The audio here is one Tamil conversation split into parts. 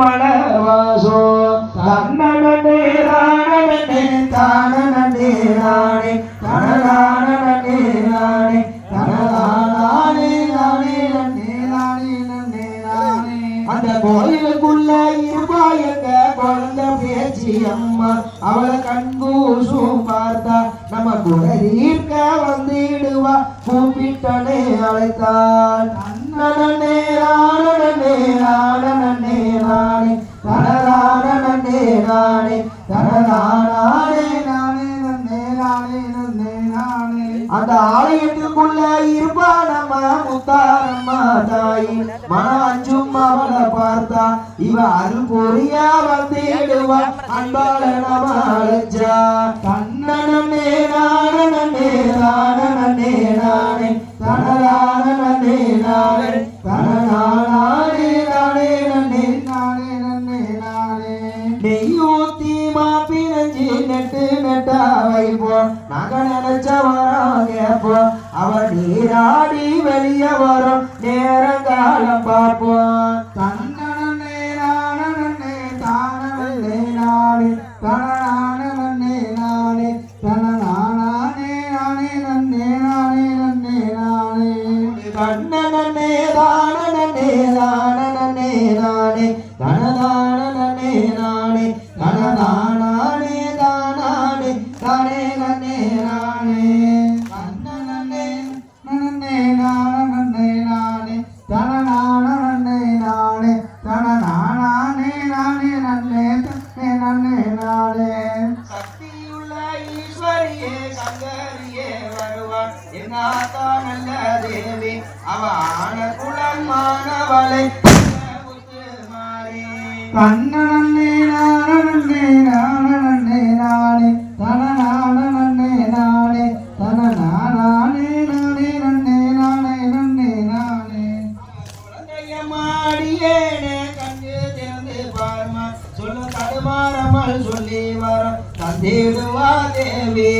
மலர்வாசோ தன்னடனே ராணனே தானனே நானே தனதானனே நானே தனதானே நானே நன்னே நானே நன்னே நானே அந்த கோயிலுக்குள்ள இருப்பாயங்க குழந்த பேச்சி அம்மா. அவளை கண்கூசும் பார்த்தா நம்ம குடரீர்க்க வந்திடுவா. கூப்பிட்டனே அழைத்தான் அண்ணனே ராணனே ராணனே தனதானே நானே நானே நன்னே நானே நன்னே நானே அந்த ஆலயத்துக்குள்ள இருப்பா முத்தாரம்மா தாயி. மனம் அஞ்சும் அவளை பார்த்தா இவ அருள் பொறியா வந்தேடுவான் அன்பால நம அழைச்சா நெட்டா வைப்போம் நாங்க நினைச்ச வரோம் கேட்போம் அவ நீராடி வெளிய வரும் நேரம் காலம் பார்ப்போம் தன்னே நானே தானே நானே தனநானே நானே தனநானே நானே நன்னே நானே நன்னே நானே. கண்ணனே தானனே தானனே நானே தனதானனே ஆத்தா நல்ல தேவி அவ ஆன குலம் மாணவளை கண்ணனே நானே நானே நானே. தனநானே நானே. தனநானே நானே நன்னே நானே நன்னே நானே. மாடியேனே கண்ணு திறந்து பார்மா. சொல்ல தடுமாறாமல் சொல்லி வர தந்திடுவா தேவி.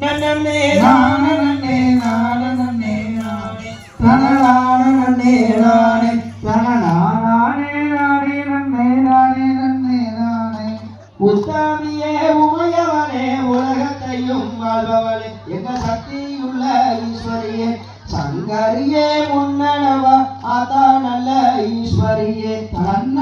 நன்னே நானே நானே நானே தனநானே நானே நானே நன்னே நானே நன்னே நானே. உத்தாமியே உமையவனே உலகத்தையும் வாழ்பவளே. எங்க சக்தியுள்ள ஈஸ்வரியே சங்கரியே முன்னடவா ஆதா நல்ல ஈஸ்வரியே. தன்ன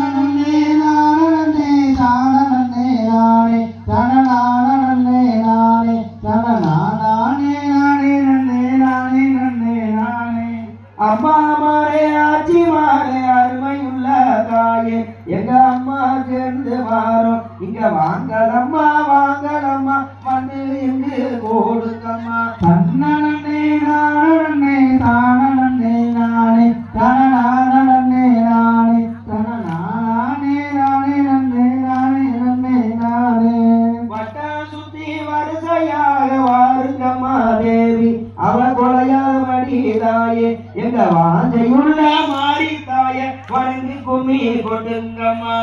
வாங்கலம்மா வாங்கலம்மா வந்து இங்கு கொடுக்கம்மா தன்னனே நானே தானனே நானே தனநானே நானே தனநானே நானே நன்னே நானே நன்னே நானே. வட்ட சுத்தி வரிசையாக வாருங்கம்மா தேவி. அவ கொலையா மடிதாயே எங்க வாஞ்சையுள்ள மாறி தாய வணங்கி கும்மி கொடுங்கம்மா